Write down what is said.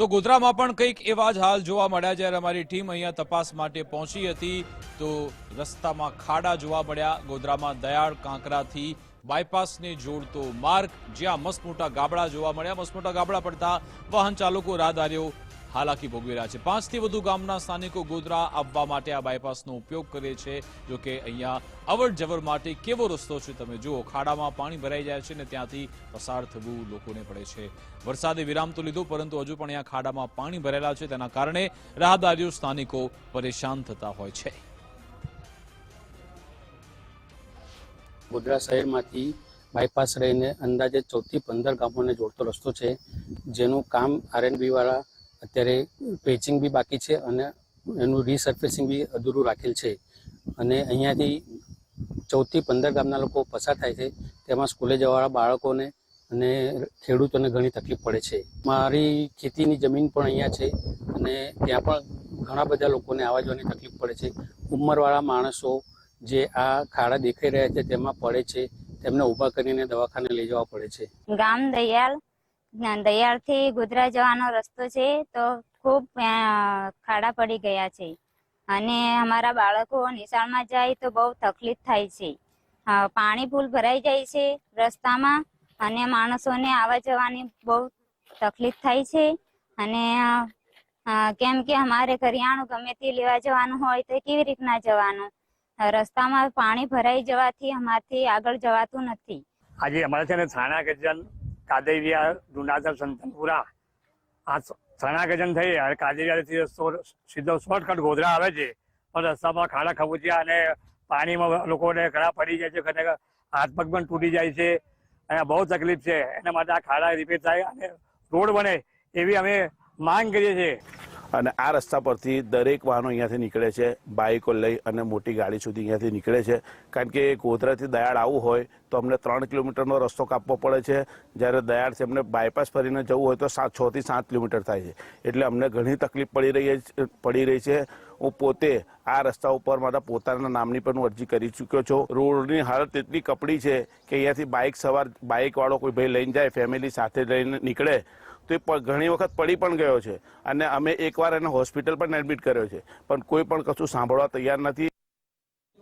તો ગોધરામાં પણ કંઈક એવા જ હાલ જોવા મળ્યા જ્યારે અમારી ટીમ અહીંયા તપાસ માટે પહોંચી હતી. તો રસ્તામાં ખાડા જોવા મળ્યા. ગોધરામાં દયાળ કાંકરાથી બાયપાસને જોડતો માર્ગ, જ્યાં મસમોટા ગાબડા જોવા મળ્યા. મસમોટા ગાબડા પડતા વાહન ચાલકો રાહદારીઓ હાલાકી ભોગવી રહ્યા છે. પાંચથી વધુ ગામના સ્થાનિકો ગોધરા આવવા માટે આ બાયપાસનો ઉપયોગ કરે છે. જો કે અહીંયા અવર જવર માટે કેવો રસ્તો છે તમે જુઓ, ખાડામાં પાણી ભરાઈ જાય છે ને ત્યાંથી પસાર થવું લોકોને પડે છે. વરસાદે વિરામ તો લીધો, પરંતુ હજુ પણ અહીંયા ખાડામાં પાણી ભરેલા છે. તેના કારણે રાહદારીઓ સ્થાનિકો પરેશાન થતા હોય છે. ગોધરા શહેરમાંથી બાયપાસ રહીને અંદાજે ચૌદથી પંદર ગામોને જોડતો રસ્તો છે, જેનું કામ આરએનબી વાળા અત્યારે પેચિંગ બી બાકી છે અને એનું રીસર્ફેસિંગ બી અધૂરું રાખેલ છે. અને અહીંયાથી ચૌદથી પંદર ગામના લોકો પસાર થાય છે. તેમાં સ્કૂલે જવાવાળા બાળકોને અને ખેડૂતોને ઘણી તકલીફ પડે છે. મારી ખેતીની જમીન પણ અહીંયા છે અને ત્યાં પણ ઘણા બધા લોકોને આવવા જવાની તકલીફ પડે છે. ઉંમરવાળા માણસો જે આ ખાડા દેખાઈ રહ્યા છે તેમાં પડે છે. તેમને ઊભા કરીને દવાખાને લઈ જવા પડે છે. ગામ દયાળ દયાળથી ગોધરા જવાનો રસ્તો છે તો ખૂબ ખાડા પડી ગયા છે. અને અમારા બાળકો નિશાળમાં જાય તો બહુ તકલીફ થાય છે. પાણી ફૂલ ભરાઈ જાય છે રસ્તામાં અને માણસોને આવવા જવાની બહુ તકલીફ થાય છે. અને કેમ કે અમારે કરિયાણું ગમે તે લેવા જવાનું હોય તો કેવી રીતના જવાનું? રસ્તામાં પાણી ભરાઈ જવાથી અમારથી આગળ જવાતું નથી. આજે અમારે છે ને થાણા ગજન કાદેરિયા જુનાગઢ સંતનપુરા. આ સ- ગજન થઈ અને કાદેરિયાથી સીધો શોર્ટકટ ગોધરા આવે છે. પણ રસ્તામાં ખાડા ખબૂચ્યા અને પાણીમાં લોકોને ઘણા પડી જાય છે. ઘણા હાથ પગ પણ તૂટી જાય છે. અને બહુ તકલીફ છે. એના માટે આ ખાડા રિપેર થાય અને રોડ બને એવી અમે માંગ કરીએ છીએ. અને આ રસ્તા પરથી દરેક વાહનો અહીંયાથી નીકળે છે. બાઇકો લઈ અને મોટી ગાડી સુધી અહીંયાથી નીકળે છે. કારણ કે ગોધરાથી દયાળ આવવું હોય તો અમને ત્રણ કિલોમીટરનો રસ્તો કાપવો પડે છે. જ્યારે દયાળથી અમને બાયપાસ ફરીને જવું હોય તો સાતથી સાત કિલોમીટર થાય છે. એટલે અમને ઘણી તકલીફ પડી રહી પડી રહી છે. હું પોતે આ રસ્તા ઉપર મારા પોતાના નામની પણ હું અરજી કરી ચૂક્યો છું. રોડની હાલત એટલી કપડી છે કે અહીંયાથી બાઇક સવાર બાઇકવાળો કોઈ ભાઈ લઈને જાય ફેમિલી સાથે લઈને નીકળે, તો એ ઘણી વખત પડી પણ ગયો છે. અને અમે એકવાર એને હોસ્પિટલ પણ એડમિટ કર્યો છે. પણ કોઈ પણ કશું સાંભળવા તૈયાર નથી.